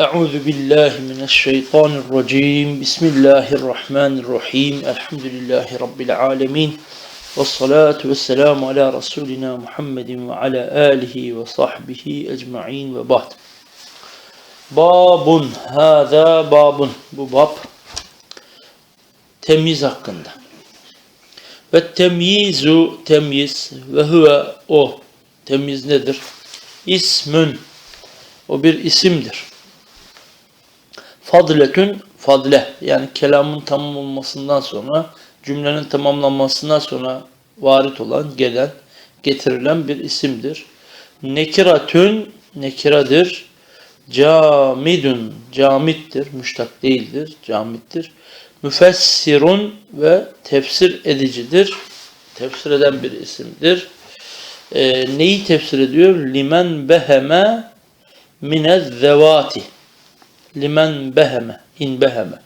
أعوذ بالله من الشيطان الرجيم بسم الله الرحمن الرحيم الحمد لله رب العالمين والصلاة والسلام على رسولنا محمد وعلى آله وصحبه أجمعين وبعد Babun, hâzâ babun. Bu bab temyiz hakkında. Ve temyizu temyiz ve huve o. Temyiz nedir? İsmün. O bir isimdir. Fadletün fadle. Yani kelamın tamam olmasından sonra, cümlenin tamamlanmasından sonra varit olan, gelen, getirilen bir isimdir. Nekiratün nekiradır. Camidun camittir, müştak değildir, camittir. Müfessirun ve tefsir edicidir. Tefsir eden bir isimdir. Ee, neyi tefsir ediyor? Limen beheme minez zevati. Limen beheme, in beheme.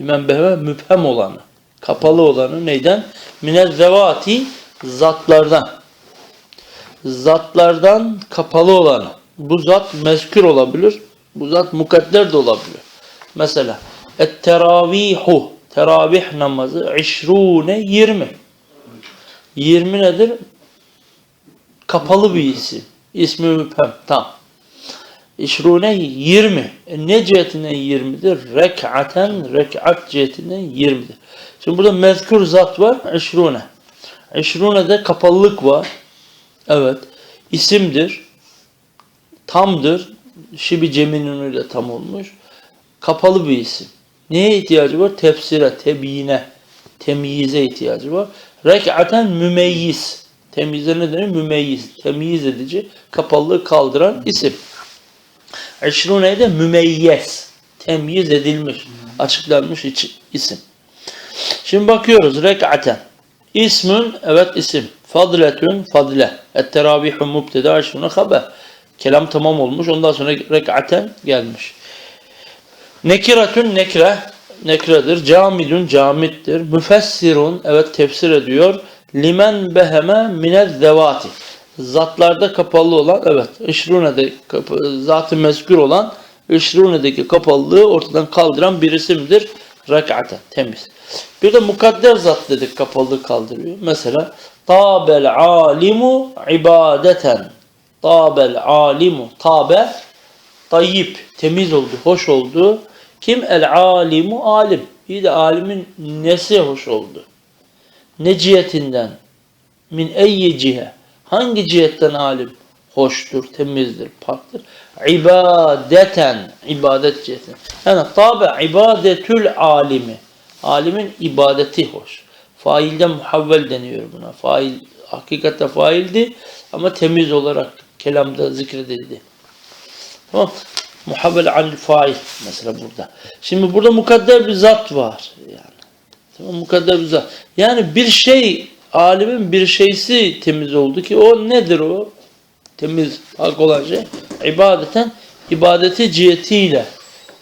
Limen beheme müphem olanı, kapalı olanı neyden? Minez zevati zatlardan. Zatlardan kapalı olanı. Bu zat mezkür olabilir. Bu zat mukadder de olabilir. Mesela et-teravihu teravih namazı işrune 20. 20 nedir? Kapalı bir isim. İsmi müphem. Tam. İşrune 20. E ne cihetinden 20'dir? Rek'aten, rek'at cihetinden 20'dir. Şimdi burada mezkür zat var. İşrune. İşrune'de kapalılık var. Evet. İsimdir. Tamdır. Şibi ceminunuyla tam olmuş. Kapalı bir isim. Neye ihtiyacı var? Tefsire, tebiyine, temyize ihtiyacı var. Rek'aten mümeyyiz. Temyize ne denir? Mümeyyiz. Temyiz edici, kapalılığı kaldıran isim. Eşrune'ye de mümeyyez. Temyiz edilmiş, açıklanmış isim. Şimdi bakıyoruz. Rek'aten. İsmün, evet isim. Fadletün, fadle. Et-terabihu mubteda, eşrune haber. Kelam tamam olmuş. Ondan sonra rek'aten gelmiş. Nekiratün nekre. Nekredir. Camidun camittir. Müfessirun evet tefsir ediyor. Limen beheme minez zevati. Zatlarda kapalı olan evet. İşrune'de zatı mezkür olan İşrune'deki kapalılığı ortadan kaldıran bir isimdir. Rek'ate temiz. Bir de mukadder zat dedik kapalılığı kaldırıyor. Mesela tabel alimu ibadeten Tabel alimu. Tabe tayyip. Temiz oldu, hoş oldu. Kim? El alimu alim. İyi de alimin nesi hoş oldu? Ne cihetinden? Min eyyi cihe. Hangi cihetten alim? Hoştur, temizdir, paktır. İbadeten. ibadet cihetinden. Yani tabe ibadetül alimi. Alimin ibadeti hoş. Failden muhavvel deniyor buna. Fail hakikatte faildi ama temiz olarak kelamda zikredildi. Tamam. Muhabbel an fail mesela burada. Şimdi burada mukadder bir zat var. Yani. Tamam mukadder bir zat. Yani bir şey alimin bir şeysi temiz oldu ki o nedir o? Temiz hak olan şey. İbadeten ibadeti cihetiyle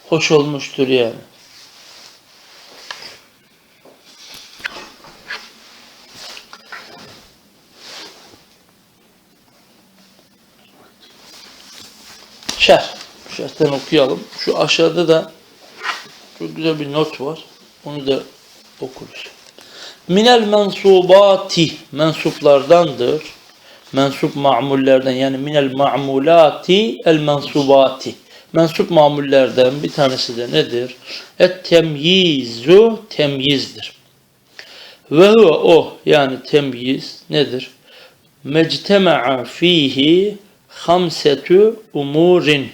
hoş olmuştur yani. Şer. Şerhten okuyalım. Şu aşağıda da çok güzel bir not var. Onu da okuruz. Minel mensubati mensuplardandır. Mensup ma'mullerden yani minel ma'mulati el mensubati. Mensup mamullerden bir tanesi de nedir? Et temyizu temyizdir. Ve huve o yani temyiz nedir? Mectema'a fihi hamsetü umurin.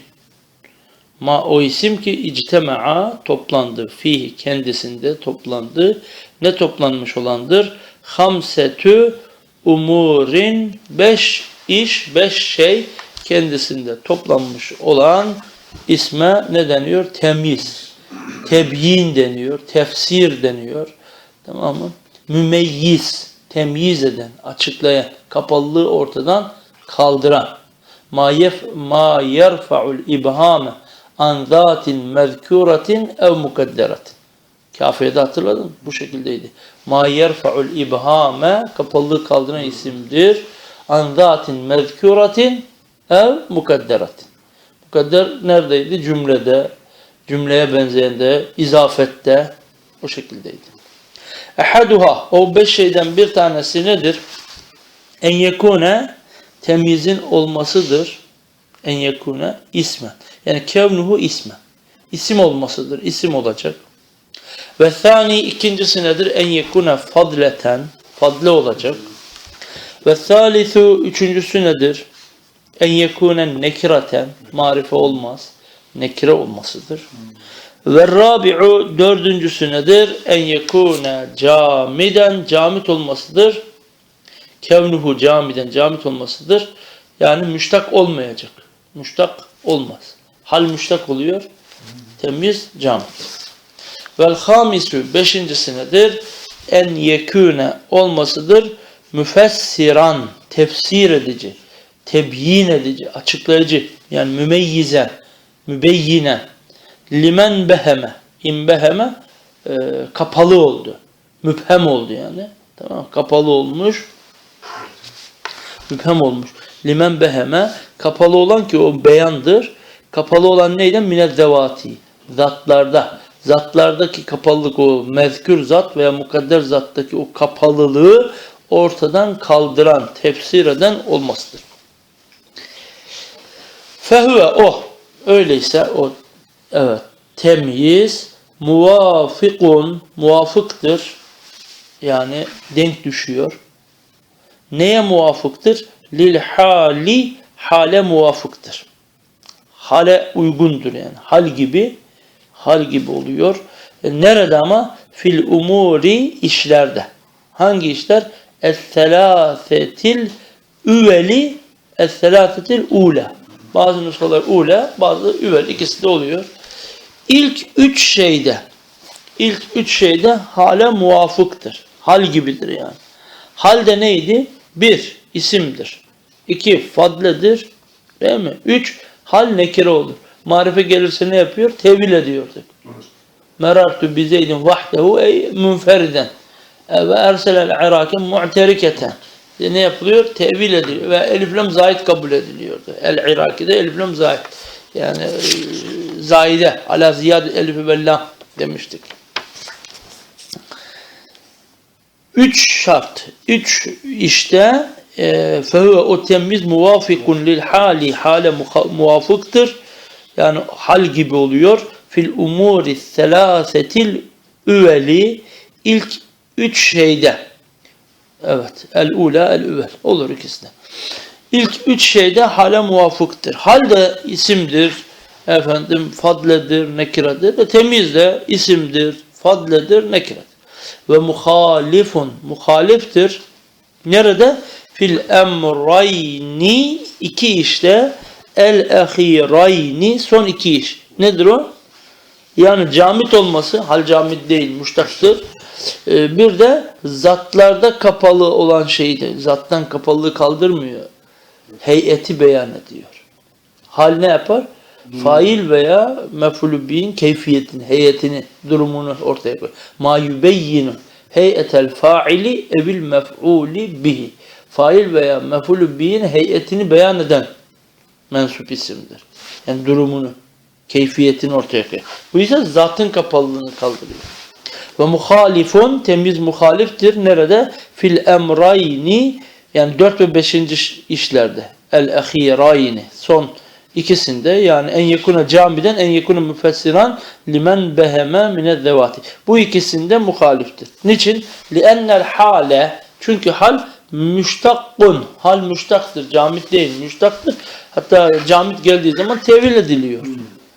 Ma o isim ki ictema'a toplandı. Fihi kendisinde toplandı. Ne toplanmış olandır? Hamsetü umurin beş iş, beş şey kendisinde toplanmış olan isme ne deniyor? Temiz. Tebyin deniyor. Tefsir deniyor. Tamam mı? Mümeyyiz. Temyiz eden, açıklayan, kapalılığı ortadan kaldıran ma yef ma yerfa'ul ibhame an zatin mezkuratin ev mukadderatin. Kafirde hatırladın Bu şekildeydi. Ma yerfa'ul ibhame kapalılığı kaldıran isimdir. An zatin mezkuratin ev mukadderatin. Mukadder neredeydi? Cümlede, Cümleye benzeyende, izafette o şekildeydi. Ehaduha o beş şeyden bir tanesi nedir? En yekune temyizin olmasıdır. En yekune ismen. Yani kevnuhu ismen. İsim olmasıdır. İsim olacak. Ve thani ikincisi nedir? En yekune fadleten. Fadle olacak. Ve thalithu üçüncüsü nedir? En yekune nekiraten. Marife olmaz. Nekire olmasıdır. Ve rabi'u dördüncüsü nedir? En yekune camiden camit olmasıdır. Kevnuhu camiden camit olmasıdır. Yani müştak olmayacak. Müştak olmaz. Hal müştak oluyor. Temiz camit. Vel hamisu beşincisi nedir? En yekune olmasıdır. Müfessiran tefsir edici, tebyin edici, açıklayıcı yani mümeyyize, mübeyyine limen beheme imbeheme e, kapalı oldu. Müphem oldu yani. Tamam kapalı olmuş. Müphem olmuş. Limen beheme kapalı olan ki o beyandır. Kapalı olan neyden? Minezzevati. Zatlarda. Zatlardaki kapalılık o mezkür zat veya mukadder zattaki o kapalılığı ortadan kaldıran, tefsir eden olmasıdır. Fehüve o. Öyleyse o evet temyiz muvafikun muvafıktır. Yani denk düşüyor. Neye muvafıktır? Lil hali hale muvafıktır. Hale uygundur yani. Hal gibi hal gibi oluyor. E, nerede ama? Fil umuri işlerde. Hangi işler? Es-selâsetil üveli Es-selâsetil ula. Bazı nüshalar ula, bazı üvel. ikisi de oluyor. İlk üç şeyde ilk üç şeyde hale muvafıktır. Hal gibidir yani. Hal de neydi? Bir, isimdir. İki, fadledir. Değil mi? Üç, hal nekire olur. Marife gelirse ne yapıyor? Tevil ediyorduk. Merartu bi zeydin vahdehu ey münferiden. Ve erselel iraken mu'teriketen. E, Ne yapılıyor? Tevil ediliyor. Ve eliflam zahid kabul ediliyordu. El Iraki'de eliflam zahid. Yani e, zahide. Ala ziyad elifi bellam demiştik. Üç şart. Üç işte fehuve o temiz muvafikun lil hali hale muvafıktır. Yani hal gibi oluyor. Fil umuri selasetil üveli ilk üç şeyde. Evet. El ula el üvel. Olur ikisi de. İlk üç şeyde hale muvafıktır. Hal de isimdir. Efendim fadledir, nekiradır. Ve temiz de isimdir, fadledir, nekiradır. Ve muhalifun, muhaliftir. Nerede? Fil emrayni iki işte el ahirayni son iki iş. Nedir o? Yani camit olması, hal camit değil, müştaktır. Ee, bir de zatlarda kapalı olan şeydi. Zattan kapalılığı kaldırmıyor. Heyeti beyan ediyor. Hal ne yapar? Fail veya mef'ulü bihin keyfiyetini, heyetini, durumunu ortaya koyar. Ma yubeyyinu heyetel faili evil mef'uli bihi. Fail veya mef'ulü bihin heyetini beyan eden mensup isimdir. Yani durumunu, keyfiyetini ortaya koyar. Bu yüzden zatın kapalılığını kaldırıyor. Ve muhalifun temiz muhaliftir. Nerede? Fil emrayni yani 4 ve 5. işlerde. El ahirayni son ikisinde yani en yakuna camiden en yakuna müfessiran limen beheme mine zevati. Bu ikisinde muhaliftir. Niçin? Li'ennel hale çünkü hal müştakkun. Hal müştaktır. Camit değil. Müştaktır. Hatta camit geldiği zaman tevil ediliyor.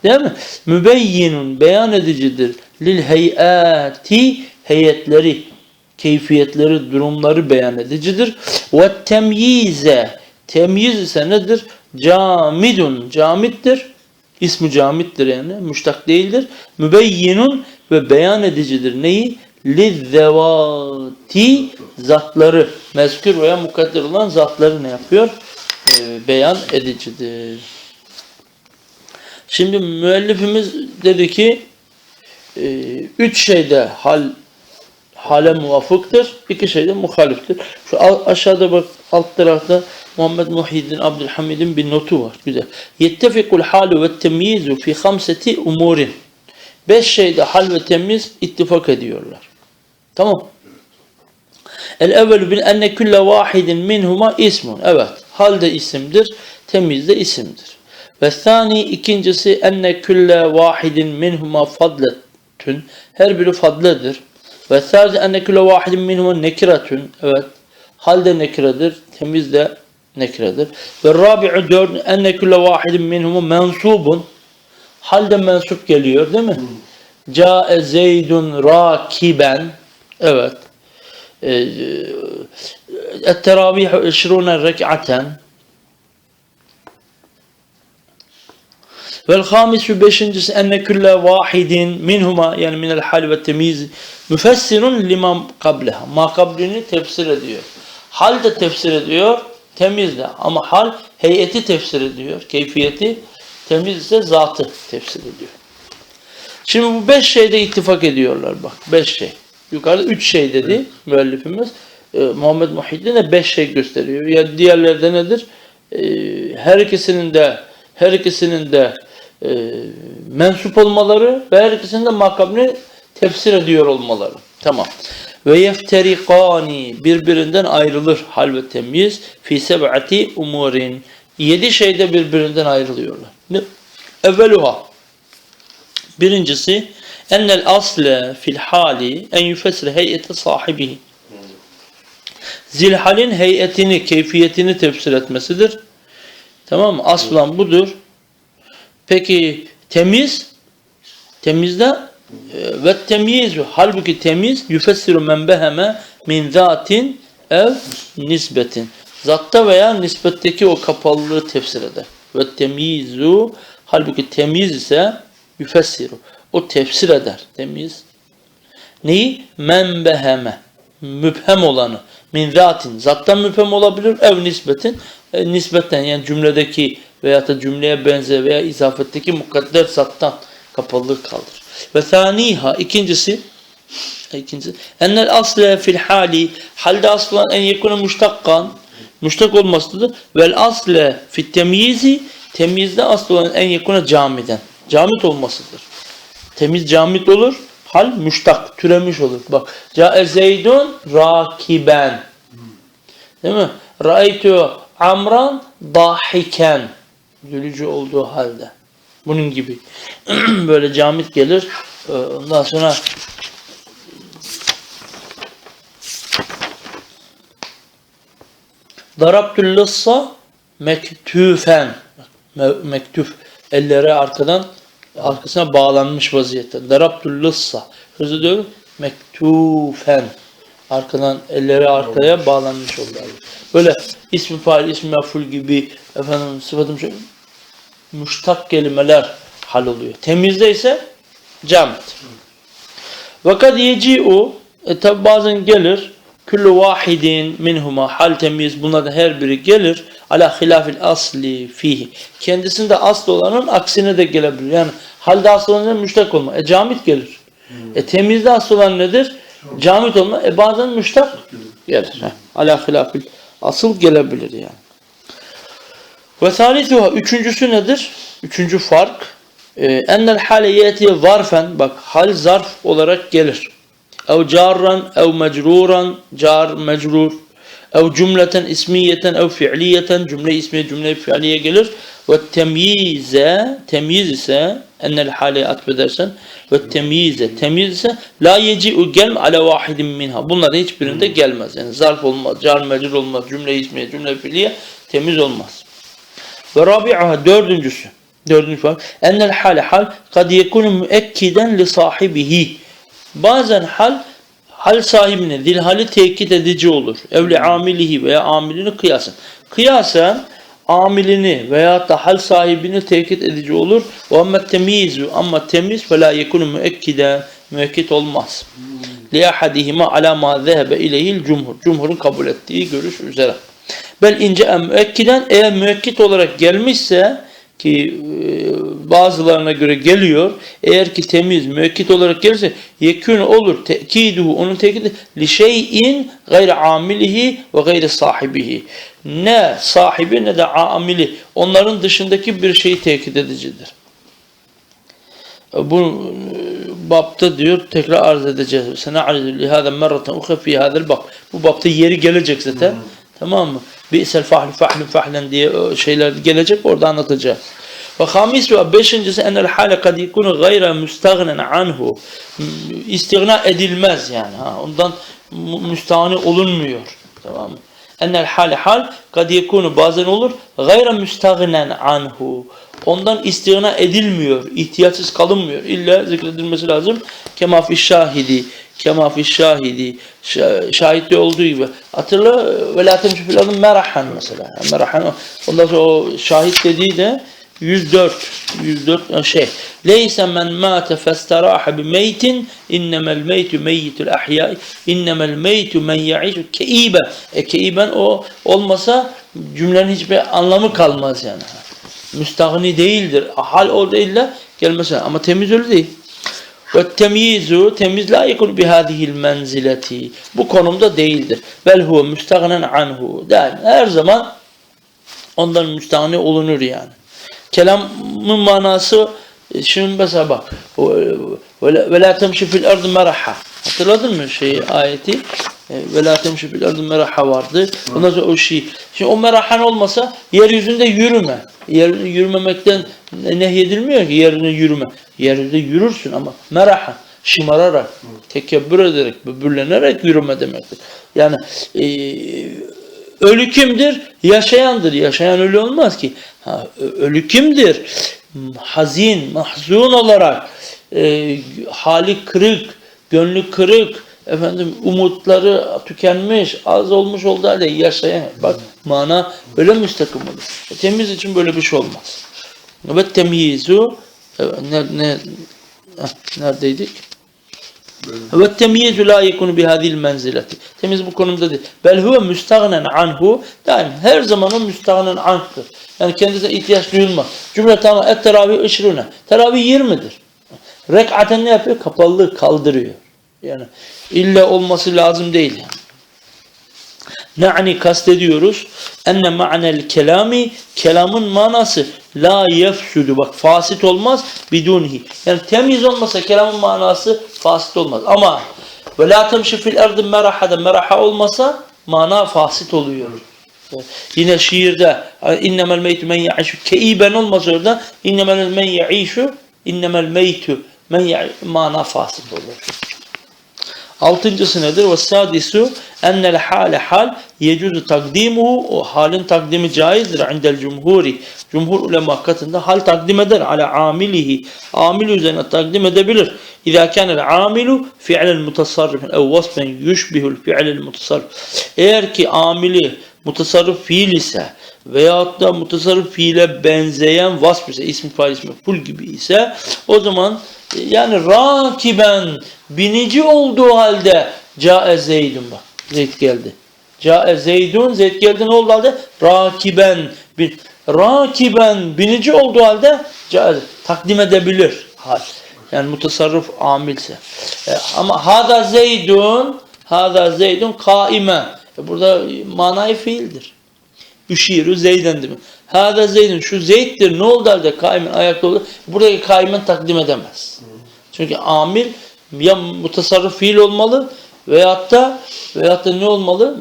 Değil mi? Mübeyyinun beyan edicidir. Lil heyati heyetleri, keyfiyetleri, durumları beyan edicidir. Ve temyize temyiz ise nedir? Camidun camittir. İsmi camittir yani. Müştak değildir. Mübeyyinun ve beyan edicidir. Neyi? Lizzevati zatları mezkür veya mukadder olan zatları ne yapıyor? Ee, beyan edicidir. Şimdi müellifimiz dedi ki e, üç şeyde hal hale muvafıktır, iki şeyde muhaliftir. Şu aşağıda bak alt tarafta Muhammed Muhyiddin Abdülhamid'in bir notu var. Güzel. Yettefikul halu ve temyizu fi hamseti umurin. Beş şeyde hal ve temiz ittifak ediyorlar. Tamam. El evvelu bil enne külle vahidin minhuma ismun. Evet. Hal de isimdir. Temiz de isimdir. Ve thani ikincisi enne külle vahidin minhuma fadletün. Her biri fadledir. Ve thâzi enne külle vahidin minhuma nekiretün. Evet. Hal de nekiredir. Temiz de nekiredir. Ve rabi'u dört enne külle vahidin minhuma mensubun. Hal de mensup geliyor değil mi? Câe zeydun rakiben. Evet. التراويح عشرون ركعة والخامس beşincisi enne külle vahidin minhuma yani minel hal ve temiz müfessirun lima kableha ma kablini tefsir ediyor. Hal de tefsir ediyor, temiz de ama hal heyeti tefsir ediyor, keyfiyeti temiz ise zatı tefsir ediyor. Şimdi bu beş şeyde ittifak ediyorlar bak. Beş şey. Yukarıda üç şey dedi müellifimiz. Ee, Muhammed Muhyiddin de beş şey gösteriyor. Ya diğerlerde nedir? Ee, her ikisinin de her ikisinin de e, mensup olmaları ve her ikisinin de makabını tefsir ediyor olmaları. Tamam. Ve yefterikani birbirinden ayrılır hal ve temyiz fi seb'ati umurin. Yedi şeyde birbirinden ayrılıyorlar. Ne? Evveluha Birincisi ennel asle fil hali en yufessir heyeti sahibihi. Zilhalin heyetini, keyfiyetini tefsir etmesidir. Tamam mı? Aslan budur. Peki temiz temizde e, ve temyizu halbuki temiz yufessiru men beheme min zatin ev nisbetin. Zatta veya nisbetteki o kapalılığı tefsir eder. Ve temyizu halbuki temiz ise yüfessiru. O tefsir eder. Temiz. Neyi? Men beheme. Müphem olanı. Min zatin. Zattan müphem olabilir. Ev nisbetin. E, nisbetten yani cümledeki veya da cümleye benzer veya izafetteki mukadder zattan kapalılık kaldır. Ve thaniha ikincisi ikincisi ennel asle fil hali halde aslan en yekune müştakkan müştak olmasıdır. Vel asle fit temyizi temyizde asıl en yakına camiden. Camit olmasıdır. Temiz camit olur. Hal müştak, türemiş olur. Bak. Ca'e zeydun rakiben. Değil mi? Ra'aytu amran dahiken. Gülücü olduğu halde. Bunun gibi. Böyle camit gelir. Ee, Ondan sonra Darabtül lissa mektüfen. Me- Mektüf. Elleri arkadan arkasına bağlanmış vaziyette. Darabtül lissa. Hızlı diyor. Mektufen. Arkadan elleri arkaya bağlanmış oldu. Böyle ismi fail, ismi meful gibi efendim sıfatım şey müştak kelimeler hal oluyor. Temizde ise camit. Vakat yeci'u e tabi bazen gelir küllü vahidin minhuma hal temiz bunlardan her biri gelir ala hilafil asli fihi. Kendisinde aslı olanın aksine de gelebilir. Yani halde aslı olan müştak olma. E camit gelir. E temizde aslı olan nedir? Camit olma. E bazen müştak gelir. Ala hilafil asıl gelebilir yani. Ve salisuha üçüncüsü nedir? Üçüncü fark. Ee, Ennel hale yeti zarfen bak hal zarf olarak gelir. Ev carran ev mecruran car mecrur ev cümleten ismiyeten ev fiiliyeten cümle ismiye cümle fiiliye gelir ve temyize temyiz ise ennel hale atfedersen ve temyize temyiz ise la yeci'u gelm ala vahidin minha bunların hiçbirinde gelmez yani zarf olmaz car mecrur olmaz cümle ismiye cümle fiiliye temiz olmaz ve rabi'aha dördüncüsü. Dördüncü fark. Ennel hale hal kad yekunu müekkiden li sahibihi. Bazen hal hal sahibine zilhali tekit edici olur. Evli amilihi veya amilini kıyasen. Kıyasen amilini veya da hal sahibini tekit edici olur. Ve amma temyizu ama temiz fe la yekunu müekkiden müekkit olmaz. Li ahadihima ala ma zehebe ileyhil cumhur. Cumhurun kabul ettiği görüş üzere. Bel ince müekkiden eğer müekkit olarak gelmişse ki e, bazılarına göre geliyor. Eğer ki temiz müekkit olarak gelirse yekün olur. Tekiduhu onun tekidi li şeyin gayri amilihi ve gayri sahibihi. Ne sahibi ne de amili onların dışındaki bir şeyi tekit edicidir. Bu bapta diyor tekrar arz edeceğiz. Sana arz lihâze merraten ukhra fi hâzel bab. Bu bapta yeri gelecek zaten. Tamam mı? Bi'sel fahlu fahlu fahlen diye o şeyler gelecek orada anlatacağız. Ve hamis ve beşincisi enel hale kad yekunu gayra müstagnen anhu. İstigna edilmez yani. Ha, ondan müstahni olunmuyor. Tamam mı? Enel hale hal kad yekunu bazen olur gayra müstagnen anhu. Ondan istigna edilmiyor. ihtiyaçsız kalınmıyor. İlla zikredilmesi lazım. Kema fi şahidi. Kema fi şahidi. Şa- Şahitte olduğu gibi. Hatırla ve la ardı merahan mesela. Merahan. Ondan sonra o şahit dediği de 104 104 şey. Leyse men mate festeraha bi meytin innemel meytu meyyitul ahya innemel meytu men yaişu keiben. E keiben o olmasa cümlenin hiçbir anlamı kalmaz yani. Müstahni değildir. Hal orada illa gelmesi ama temiz öyle değil. Ve temyizu temiz la yekun bi hadihil menzileti. Bu konumda değildir. Bel huve müstahnen anhu. Daim her zaman ondan müstahni olunur yani. Kelamın manası e, şimdi mesela bak ve ve la temşi fil ardı meraha. Hatırladın mı şey ayeti? E, Ve la temşi fil ardı meraha vardı. Ondan sonra o şey. Şimdi o merahan olmasa yeryüzünde yürüme. Yeryüzünde yürümemekten nehyedilmiyor ki yeryüzünde yürüme. Yeryüzünde yürürsün ama meraha şımararak, tekebbür ederek, böbürlenerek yürüme demektir. Yani e, Ölü kimdir? Yaşayandır. Yaşayan ölü olmaz ki. Ha, ölü kimdir? Hazin, mahzun olarak, e, hali kırık, gönlü kırık, efendim umutları tükenmiş, az olmuş olduğu halde yaşayan. Bak mana böyle müstakim olur. E, temiz için böyle bir şey olmaz. Ve temyizu evet, ne, ne, neredeydik? Ve temyizu la yekunu bi hadil menzileti. Temiz bu konumda değil. Bel huve müstagnen anhu. Daim her zaman o müstagnen anhtır. Yani kendisine ihtiyaç duyulmaz. Cümle tamam et teravih ışrına. Teravih 20'dir. Rek'aten ne yapıyor? Kapalılığı kaldırıyor. Yani illa olması lazım değil yani. Na'ni kastediyoruz. Enne ma'nel kelami kelamın manası la yefsudu. Bak fasit olmaz bidunhi. Yani temiz olmasa kelamın manası fasit olmaz. Ama ve la temşi fil erdi merahada meraha olmasa mana fasit oluyor. Yine şiirde innemel meytu men ya'işu keiben olmaz orada innemel men ya'işu innemel meytu men mana fasit olur. Altıncısı nedir? Ve sadisu ennel hale hal yecuzu takdimuhu o halin takdimi caizdir indel cumhuri. Cumhur ulema katında hal takdim eder ala amilihi. Amil üzerine takdim edebilir. İzâ kânel amilu fi'lel mutasarrifin ev vasfen yushbihul fi'lel mutasarrif. Eğer ki amili mutasarrif fiil ise veyahut da mutasarrif fiile benzeyen vasf ise ismi fail ismi mef'ul gibi ise o zaman e, yani rakiben binici olduğu halde cae zeydun bak zeyd geldi. Cae zeydun zeyd geldi ne oldu halde? Rakiben bin, rakiben binici olduğu halde cae takdim edebilir hal. Yani mutasarrif amilse. E, ama hada zeydun hada zeydun kaimen. E, burada manayı fiildir. Üşiru Zeyden değil mi? Hada Zeydin şu Zeyd'dir ne oldu halde kaimen ayakta oldu. Buradaki kaimen takdim edemez. Çünkü amil ya mutasarrif fiil olmalı veyahut da veyahut da ne olmalı?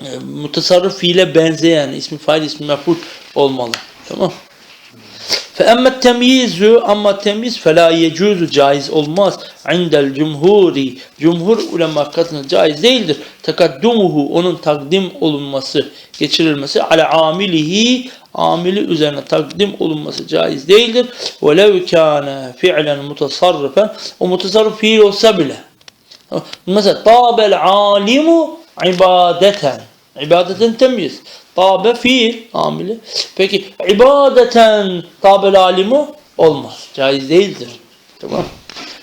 E, mutasarrif fiile benzeyen ismi fail ismi mef'ul olmalı. Tamam. Fe emmet temyizu ama temyiz fela yecuzu caiz olmaz. Indel cumhuri cumhur ulema katına caiz değildir. Tekaddumuhu onun takdim olunması geçirilmesi ale amilihi amili üzerine takdim olunması caiz değildir. Ve lev kâne fi'len mutasarrifen o mutasarrif fiil olsa bile. Mesela tabel alimu ibadeten İbadeten temyiz. Tabe fiil amili. Peki ibadeten tabel alimu olmaz. Caiz değildir. Tamam.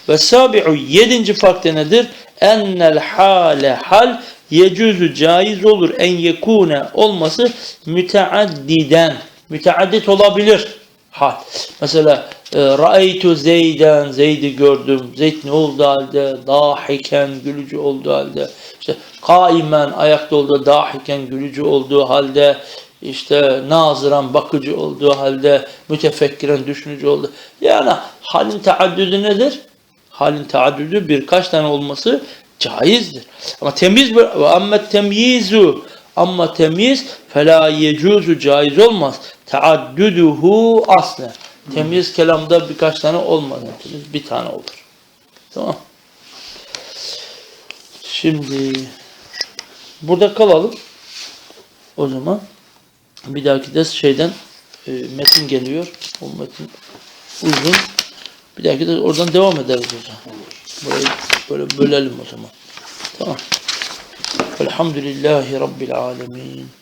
Ve sabi'u yedinci fark da nedir? Ennel hale hal yecuzu caiz olur en yekune olması müteaddiden. Müteaddit olabilir. Hal. Mesela e, Ra'eytu Zeyden, Zeyd'i gördüm. Zeyd ne oldu halde? Dahiken, gülücü olduğu halde. İşte kaimen, ayakta olduğu dahiken, gülücü olduğu halde. işte nazıran, bakıcı olduğu halde. Mütefekkiren, düşünücü oldu. Yani halin teaddüdü nedir? halin taaddüdü birkaç tane olması caizdir. Ama temyiz ve amma temyizu ama temyiz fela yecuzu caiz olmaz. Taaddüdühü aslen. Temyiz kelamda birkaç tane olmaz. Bir tane olur. Tamam. Şimdi burada kalalım. O zaman bir dahaki ders şeyden e, metin geliyor. O metin uzun. Bir dahaki de oradan devam ederiz hocam. Burayı böyle bölelim o zaman. Tamam. Elhamdülillahi Rabbil alemin.